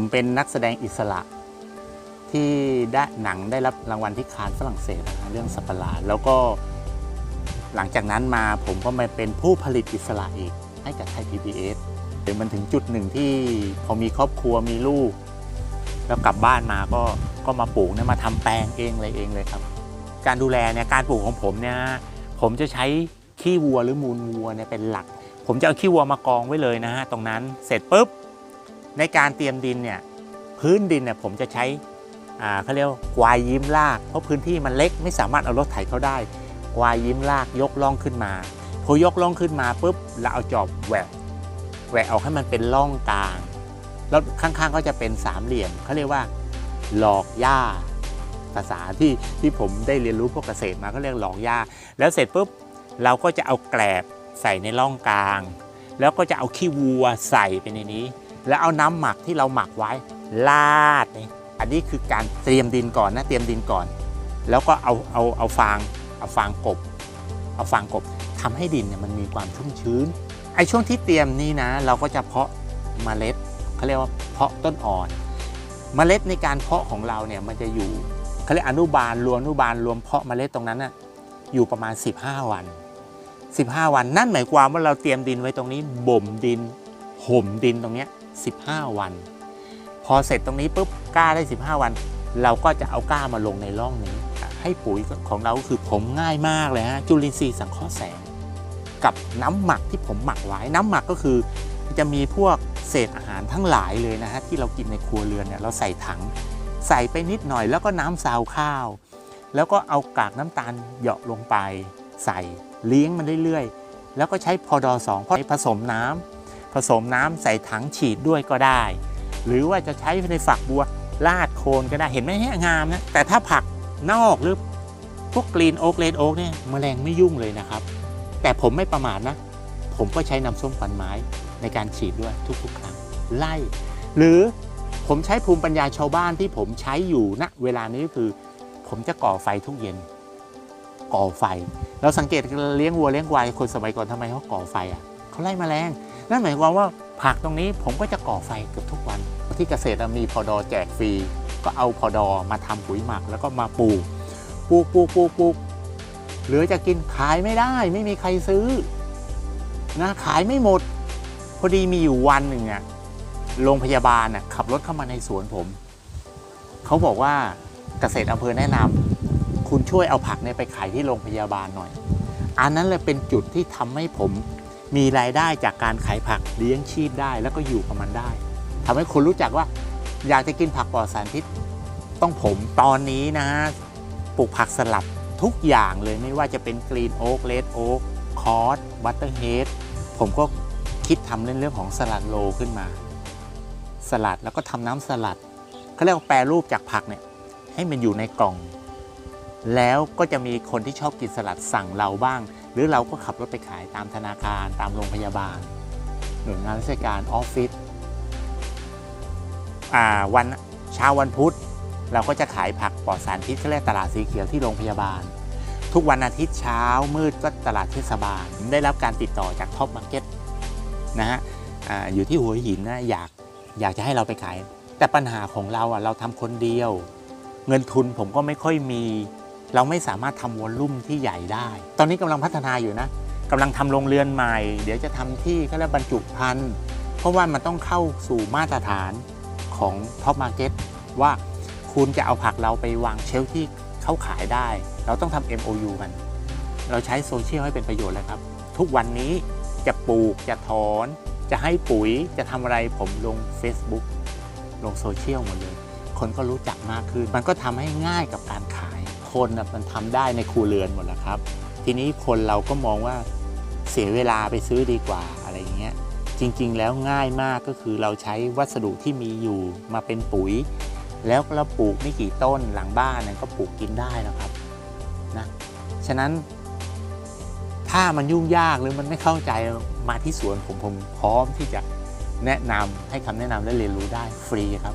ผมเป็นนักแสดงอิสระที่ได้หนังได้รับรางวัลที่คานฝรั่งเศสเรื่องสัปหลาดแล้วก็หลังจากนั้นมาผมก็มาเป็นผู้ผลิตอิสระอีกให้กับไทย PBS เดี๋ยวมันถึงจุดหนึ่งที่พอมีครอบครัวมีลูก แล้วกลับบ้านมาก็ก็มาปลูกเนี่ยมาทำแปลงเองเลยเองเลยครับ การดูแลเนี่ยการปลูกของผมเนี่ยผมจะใช้ขี้วัวหรือมูลวัวเนี่ยเป็นหลัก ผมจะเอาขี้วัวมากองไว้เลยนะฮะตรงนั้นเสร็จปุ๊บ ในการเตรียมดินเนี่ยพื้นดินเนี่ยผมจะใช้อ่าเขาเรียกว่ากวายยิ้มลาก เพราะพื้นที่มันเล็กไม่สามารถเอารถไถเข้าได้ กวายยิ้มลากยกล่องขึ้นมา พอยกล่องขึ้นมาปุ๊บเราเอาจอบแหวกแหวกออกให้มันเป็นร่องกลาง แล้วข้างๆก็จะเป็นสามเหลี่ยมเขาเรียกว่าหลอกหญ้าภาษาที่ที่ผมได้เรียนรู้พวกเกษตรมาก็เรียกหลอกหญ้า แล้วเสร็จปุ๊บเราก็จะเอาแกลบใส่ในร่องกลาง แล้วก็จะเอาขี้วัวใส่ไปในนี้ แล้วเอาน้ำหมักที่เราหมักไว้ลาดนี่อันนี้คือการเตรียมดินก่อนนะเตรียมดินก่อน แล้วก็เอาเอาเอาฟางเอาฟางกบ เอาฟางกบทำให้ดินเนี่ยมันมีความชุ่มชื้นไอ้ช่วงที่เตรียมนี้นะ เราก็จะเพาะเมล็ดเขาเรียกว่าเพาะต้นอ่อน เมล็ดในการเพาะของเราเนี่ยมันจะอยู่เขาเรียกอนุบาลรวมอนุบาลรวมเพาะเมล็ดตรงนั้นน่ะอยู่ประมาณ 15 วัน 15 วันนั่นหมายความว่าเราเตรียมดินไว้ตรงนี้บ่มดินห่มดินตรงเนี้ย 15 วัน พอเสร็จตรงนี้ปุ๊บกล้าได้ 15 วัน เราก็จะเอากล้ามาลงในร่องนี้ ให้ปุ๋ยของเราคือผมง่ายมากเลยฮะจุลินทรีย์สังเคราะห์แสง กับน้ำหมักที่ผมหมักไว้ น้ำหมักก็คือจะมีพวกเศษอาหารทั้งหลายเลยนะฮะที่เรากินในครัวเรือนเนี่ยเราใส่ถัง ใส่ไปนิดหน่อย แล้วก็น้ำซาวข้าว แล้วก็เอากากน้ำตาลเหยาะลงไป ใส่เลี้ยงมันเรื่อยๆ แล้วก็ใช้พอดอสองผสมน้ำ ผสมน้ำใส่ถังฉีดด้วยก็ได้ หรือว่าจะใช้ในฝักบัวลาดโคนก็ได้เห็นไหมฮะงามนะแต่ถ้าผักนอกหรือพวกกรีนโอ๊กเลดโอ๊กเนี่ยแมลงไม่ยุ่งเลยนะครับ แต่ผมไม่ประมาทนะ ผมก็ใช้น้ำส้มควันไม้ในการฉีดด้วยทุกๆ ครั้งไล่ หรือผมใช้ภูมิปัญญาชาวบ้านที่ผมใช้อยู่ณเวลานี้ก็คือ ผมจะก่อไฟทุกเย็น ก่อไฟ เราสังเกตเลี้ยงวัวเลี้ยงควายคนสมัยก่อนทำไมเขาก่อไฟอะ เขาไล่แมลง นั่นหมายความว่าผักตรงนี้ผมก็จะก่อไฟเกือบทุกวัน ที่เกษตรมีพอดอแจกฟรี ก็เอาพอดอมาทำปุ๋ยหมักแล้วก็มาปลูกปลูกปลูกปลูกปลูกเหลือจะกินขายไม่ได้ ไม่มีใครซื้อนะขายไม่หมด พอดีมีอยู่วันหนึ่งอะโรงพยาบาลน่ะขับรถเข้ามาในสวนผม เขาบอกว่าเกษตรอำเภอแนะนำคุณช่วยเอาผักเนี่ยไปขายที่โรงพยาบาลหน่อย อันนั้นเลยเป็นจุดที่ทำให้ผม มีรายได้จากการขายผักเลี้ยงชีพได้แล้วก็อยู่กับมันได้ทำให้คนรู้จักว่าอยากจะกินผักปลอดสารพิษ ต้องผมตอนนี้นะฮะปลูกผักสลัดทุกอย่างเลยไม่ว่าจะเป็นกรีนโอ๊กเลดโอ๊กคอร์สบัตเตอร์เฮดผมก็คิดทำเรื่องเรื่องของสลัดโลขึ้นมา สลัดแล้วก็ทำน้ำสลัดเขาเรียกว่าแปรรูปจากผักเนี่ยให้มันอยู่ในกล่อง แล้วก็จะมีคนที่ชอบกินสลัดสั่งเราบ้าง หรือเราก็ขับรถไปขายตามธนาคารตามโรงพยาบาล หน่วยงานราชการออฟฟิศวันเช้าวันพุธ เราก็จะขายผักปลอดสารพิษเขาเรียกตลาดสีเขียวที่โรงพยาบาล ทุกวันอาทิตย์เช้ามืดก็ตลาดเทศบาล ได้รับการติดต่อจากท็อปมาร์เก็ตนะฮะออยู่ที่หัวหินนะอยากอยากจะให้เราไปขาย แต่ปัญหาของเราอะเราทำคนเดียว เงินทุนผมก็ไม่ค่อยมี เราไม่สามารถทำวอลลุ่มที่ใหญ่ได้ ตอนนี้กำลังพัฒนาอยู่นะกำลังทำโรงเรือนใหม่ เดี๋ยวจะทำที่เขาเรียกบรรจุภัณฑ์เพราะว่ามันต้องเข้าสู่มาตรฐานของท็อปมาร์เก็ตว่าคุณจะเอาผักเราไปวางเชลที่เขาขายได้ เราต้องทำ MOU กัน เราใช้โซเชียลให้เป็นประโยชน์เลยครับ ทุกวันนี้จะปลูกจะถอน จะให้ปุ๋ยจะทำอะไรผมลง Facebook ลงโซเชียลหมดเลย คนก็รู้จักมากขึ้น มันก็ทำให้ง่ายกับการขาย คนนะมันทำได้ในครัวเรือนหมดแล้วครับ ทีนี้คนเราก็มองว่าเสียเวลาไปซื้อดีกว่าอะไรเงี้ยจริงๆ แล้วง่ายมากก็คือเราใช้วัสดุที่มีอยู่มาเป็นปุ๋ย แล้วเราปลูกไม่กี่ต้นหลังบ้านเนี่ยก็ปลูกกินได้แล้วครับนะฉะนั้นถ้ามันยุ่งยากหรือมันไม่เข้าใจมาที่สวนผมผมพร้อมที่จะแนะนำให้คำแนะนำและเรียนรู้ได้ฟรีครับ